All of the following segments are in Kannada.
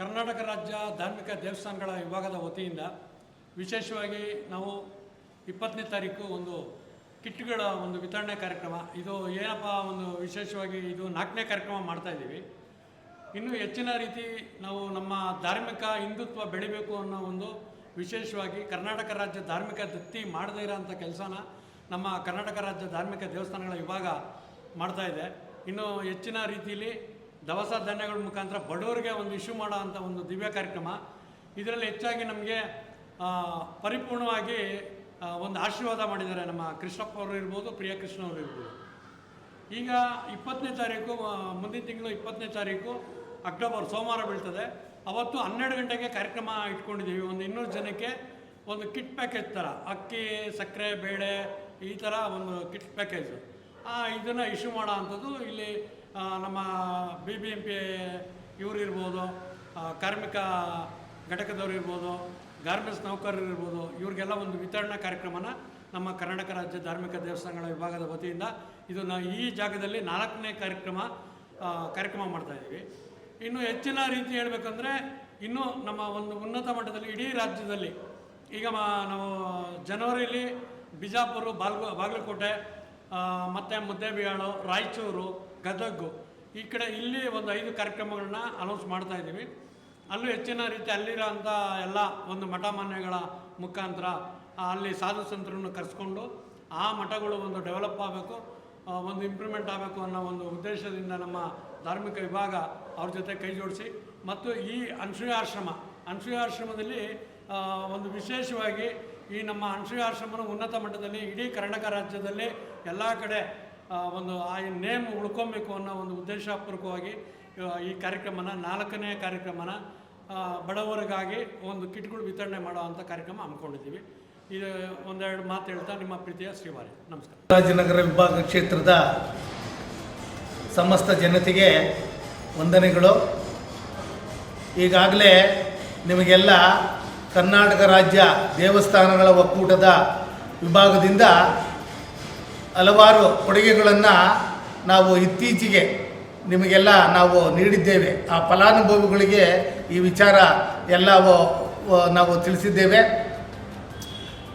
ಕರ್ನಾಟಕ ರಾಜ್ಯ ಧಾರ್ಮಿಕ ದೇವಸ್ಥಾನಗಳ ವಿಭಾಗದ ವತಿಯಿಂದ ವಿಶೇಷವಾಗಿ ನಾವು ಇಪ್ಪತ್ತನೇ ತಾರೀಕು ಒಂದು ಕಿಟ್ಗಳ ಒಂದು ವಿತರಣೆ ಕಾರ್ಯಕ್ರಮ, ಇದು ಏನಪ್ಪ ಒಂದು ವಿಶೇಷವಾಗಿ ಇದು ನಾಲ್ಕನೇ ಕಾರ್ಯಕ್ರಮ ಮಾಡ್ತಾ ಇದ್ದೀವಿ. ಇನ್ನು ಹೆಚ್ಚಿನ ರೀತಿ ನಾವು ನಮ್ಮ ಧಾರ್ಮಿಕ ಹಿಂದುತ್ವ ಬೆಳಿಬೇಕು ಅನ್ನೋ ಒಂದು ವಿಶೇಷವಾಗಿ ಕರ್ನಾಟಕ ರಾಜ್ಯ ಧಾರ್ಮಿಕ ದತ್ತಿ ಮಾಡದೇ ಇರೋಂಥ ಕೆಲಸನ ನಮ್ಮ ಕರ್ನಾಟಕ ರಾಜ್ಯ ಧಾರ್ಮಿಕ ದೇವಸ್ಥಾನಗಳ ವಿಭಾಗ ಮಾಡ್ತಾ ಇದೆ. ಇನ್ನು ಹೆಚ್ಚಿನ ರೀತಿಯಲ್ಲಿ ದವಸ ಧಾನ್ಯಗಳ ಮುಖಾಂತರ ಬಡವರಿಗೆ ಒಂದು ಇಶ್ಯೂ ಮಾಡೋ ಅಂಥ ಒಂದು ದಿವ್ಯ ಕಾರ್ಯಕ್ರಮ. ಇದರಲ್ಲಿ ಹೆಚ್ಚಾಗಿ ನಮಗೆ ಪರಿಪೂರ್ಣವಾಗಿ ಒಂದು ಆಶೀರ್ವಾದ ಮಾಡಿದ್ದಾರೆ ನಮ್ಮ ಕೃಷ್ಣಪ್ಪ ಅವರು ಇರ್ಬೋದು, ಪ್ರಿಯ ಕೃಷ್ಣ ಅವರು ಇರ್ಬೋದು. ಈಗ ಇಪ್ಪತ್ತನೇ ತಾರೀಕು ಮುಂದಿನ ತಿಂಗಳು ಇಪ್ಪತ್ತನೇ ತಾರೀಕು ಅಕ್ಟೋಬರ್, ಸೋಮವಾರ ಬೀಳ್ತದೆ. ಅವತ್ತು ಹನ್ನೆರಡು ಗಂಟೆಗೆ ಕಾರ್ಯಕ್ರಮ ಇಟ್ಕೊಂಡಿದ್ದೀವಿ. ಒಂದು ಇನ್ನೂರು ಜನಕ್ಕೆ ಒಂದು ಕಿಟ್ ಪ್ಯಾಕೇಜ್ ಥರ, ಅಕ್ಕಿ, ಸಕ್ಕರೆ, ಬೇಳೆ, ಈ ಥರ ಒಂದು ಕಿಟ್ ಪ್ಯಾಕೇಜು. ಇದನ್ನು ಇಶ್ಯೂ ಮಾಡೋ ಅಂಥದ್ದು ಇಲ್ಲಿ ನಮ್ಮ ಬಿ ಬಿ ಎಂ ಪಿ ಇವ್ರು ಇರ್ಬೋದು ಕಾರ್ಮಿಕ ಘಟಕದವ್ರು ಇರ್ಬೋದು, ಗಾರ್ಮೆಂಟ್ಸ್ ನೌಕರರು ಇರ್ಬೋದು, ಇವ್ರಿಗೆಲ್ಲ ಒಂದು ವಿತರಣಾ ಕಾರ್ಯಕ್ರಮನ ನಮ್ಮ ಕರ್ನಾಟಕ ರಾಜ್ಯ ಧಾರ್ಮಿಕ ದೇವಸ್ಥಾನಗಳ ವಿಭಾಗದ ವತಿಯಿಂದ ಇದು ನಾ ಈ ಜಾಗದಲ್ಲಿ ನಾಲ್ಕನೇ ಕಾರ್ಯಕ್ರಮ ಕಾರ್ಯಕ್ರಮ ಮಾಡ್ತಾ ಇದ್ದೀವಿ. ಇನ್ನು ಹೆಚ್ಚಿನ ರೀತಿ ಹೇಳಬೇಕಂದ್ರೆ, ಇನ್ನೂ ನಮ್ಮ ಒಂದು ಉನ್ನತ ಮಟ್ಟದಲ್ಲಿ ಇಡೀ ರಾಜ್ಯದಲ್ಲಿ, ಈಗ ನಾವು ಜನವರಿಲಿ ಬಿಜಾಪುರ, ಬಾಲ್ಗೋ, ಬಾಗಲಕೋಟೆ ಮತ್ತು ಮುದ್ದೇಬಿಯಾಳು ರಾಯಚೂರು ಗದಗು ಈ ಕಡೆ ಇಲ್ಲಿ ಒಂದು ಐದು ಕಾರ್ಯಕ್ರಮಗಳನ್ನ ಅನೌನ್ಸ್ ಮಾಡ್ತಾ ಇದ್ದೀವಿ. ಅಲ್ಲೂ ಹೆಚ್ಚಿನ ರೀತಿ ಅಲ್ಲಿರೋಂಥ ಎಲ್ಲ ಒಂದು ಮಠ ಮಾನ್ಯಗಳ ಮುಖಾಂತರ ಅಲ್ಲಿ ಸಾಧು ಸಂತರನ್ನು ಕರೆಸ್ಕೊಂಡು ಆ ಮಠಗಳು ಒಂದು ಡೆವಲಪ್ ಆಗಬೇಕು ಒಂದು ಇಂಪ್ರೂವ್ಮೆಂಟ್ ಆಗಬೇಕು ಅನ್ನೋ ಒಂದು ಉದ್ದೇಶದಿಂದ ನಮ್ಮ ಧಾರ್ಮಿಕ ವಿಭಾಗ ಅವ್ರ ಜೊತೆ ಕೈ ಜೋಡಿಸಿ ಮತ್ತು ಈ ಅನ್ಸೂಯ ಆಶ್ರಮ ಅನ್ಸೂಯ ಆಶ್ರಮದಲ್ಲಿ ಆ, ಒಂದು ವಿಶೇಷವಾಗಿ ಈ ನಮ್ಮ ಆಶ್ರಮನ ಉನ್ನತ ಮಟ್ಟದಲ್ಲಿ, ಇಡೀ ಕರ್ನಾಟಕ ರಾಜ್ಯದಲ್ಲಿ ಎಲ್ಲ ಕಡೆ ಒಂದು ಆ ನೇಮ್ ಉಳ್ಕೊಬೇಕು ಅನ್ನೋ ಒಂದು ಉದ್ದೇಶಪೂರ್ವಕವಾಗಿ ಈ ಕಾರ್ಯಕ್ರಮನ, ನಾಲ್ಕನೇ ಕಾರ್ಯಕ್ರಮನ ಬಡವರಿಗಾಗಿ ಒಂದು ಕಿಟ್ಗಳು ವಿತರಣೆ ಮಾಡುವಂಥ ಕಾರ್ಯಕ್ರಮ ಹಮ್ಮಿಕೊಂಡಿದ್ದೀವಿ. ಇದು ಒಂದೆರಡು ಮಾತು ಹೇಳ್ತಾ ನಿಮ್ಮ ಪ್ರೀತಿಯ ಶ್ರೀವಾರಿ. ನಮಸ್ಕಾರ. ರಾಜನಗರ ವಿಭಾಗ ಕ್ಷೇತ್ರದ ಸಮಸ್ತ ಜನತೆಗೆ ವಂದನೆಗಳು. ಈಗಾಗಲೇ ನಿಮಗೆಲ್ಲ ಕರ್ನಾಟಕ ರಾಜ್ಯ ದೇವಸ್ಥಾನಗಳ ಒಕ್ಕೂಟದ ವಿಭಾಗದಿಂದ ಹಲವಾರು ಕೊಡುಗೆಗಳನ್ನು ನಾವು ಇತ್ತೀಚೆಗೆ ನಿಮಗೆಲ್ಲ ನಾವು ನೀಡಿದ್ದೇವೆ. ಆ ಫಲಾನುಭವಿಗಳಿಗೆ ಈ ವಿಚಾರ ಎಲ್ಲ ನಾವು ತಿಳಿಸಿದ್ದೇವೆ.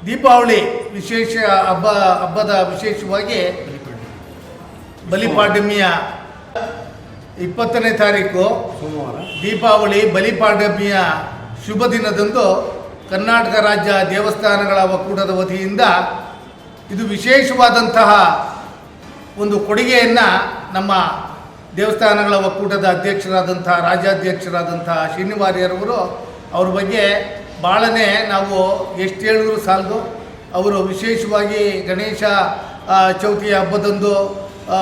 ದೀಪಾವಳಿ ವಿಶೇಷ ಹಬ್ಬ ಹಬ್ಬದ ವಿಶೇಷವಾಗಿ ಬಲಿಪಾಡ್ಯಮಿಯ ಇಪ್ಪತ್ತನೇ ತಾರೀಕು ಸೋಮವಾರ. ದೀಪಾವಳಿ ಬಲಿಪಾಡ್ಯಮಿಯ ಶುಭ ದಿನದಂದು ಕರ್ನಾಟಕ ರಾಜ್ಯ ದೇವಸ್ಥಾನಗಳ ಒಕ್ಕೂಟದ ವತಿಯಿಂದ ಇದು ವಿಶೇಷವಾದಂತಹ ಒಂದು ಕೊಡುಗೆಯನ್ನು ನಮ್ಮ ದೇವಸ್ಥಾನಗಳ ಒಕ್ಕೂಟದ ಅಧ್ಯಕ್ಷರಾದಂಥ, ರಾಜ್ಯಾಧ್ಯಕ್ಷರಾದಂಥ ಶ್ರೀನಿವಾರ್ಯರವರು ಅವ್ರ ಬಗ್ಗೆ ಭಾಳನೇ ನಾವು ಎಷ್ಟು ಹೇಳಿದ್ರು ಸಾಲದು. ಅವರು ವಿಶೇಷವಾಗಿ ಗಣೇಶ ಚೌತಿಯ ಹಬ್ಬದಂದು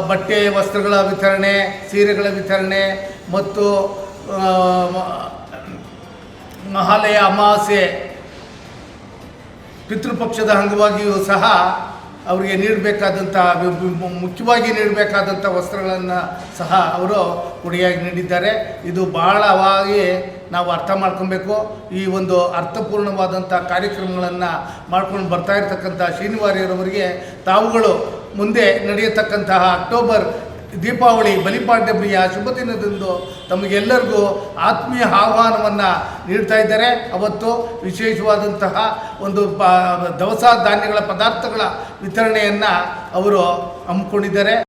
ಬಟ್ಟೆ, ವಸ್ತ್ರಗಳ ವಿತರಣೆ, ಸೀರೆಗಳ ವಿತರಣೆ ಮತ್ತು ಮಹಾಲಯ ಅಮಾವಾಸ್ಯೆ ಪಿತೃಪಕ್ಷದ ಅಂಗವಾಗಿಯೂ ಸಹ ಅವರಿಗೆ ನೀಡಬೇಕಾದಂಥ ಮುಖ್ಯವಾಗಿ ನೀಡಬೇಕಾದಂಥ ವಸ್ತ್ರಗಳನ್ನು ಸಹ ಅವರು ಕೊಡುಗೆಯಾಗಿ ನೀಡಿದ್ದಾರೆ. ಇದು ಬಹಳವಾಗಿ ನಾವು ಅರ್ಥ ಮಾಡ್ಕೊಬೇಕು. ಈ ಒಂದು ಅರ್ಥಪೂರ್ಣವಾದಂಥ ಕಾರ್ಯಕ್ರಮಗಳನ್ನು ಮಾಡ್ಕೊಂಡು ಬರ್ತಾ ಇರ್ತಕ್ಕಂಥ ಶ್ರೀನಿವಾರ್ಯರವರಿಗೆ ತಾವುಗಳು ಮುಂದೆ ನಡೆಯತಕ್ಕಂತಹ ಅಕ್ಟೋಬರ್ ದೀಪಾವಳಿ ಬಲಿಪಾಡ್ಯಮಿಯ ಶುಭ ದಿನದಂದು ತಮಗೆಲ್ಲರಿಗೂ ಆತ್ಮೀಯ ಆಹ್ವಾನವನ್ನು ನೀಡ್ತಾ ಇದ್ದಾರೆ. ಅವತ್ತು ವಿಶೇಷವಾದಂತಹ ಒಂದು ಪ ದವಸ ಧಾನ್ಯಗಳ ಪದಾರ್ಥಗಳ ವಿತರಣೆಯನ್ನು ಅವರು ಹಮ್ಮಿಕೊಂಡಿದ್ದಾರೆ.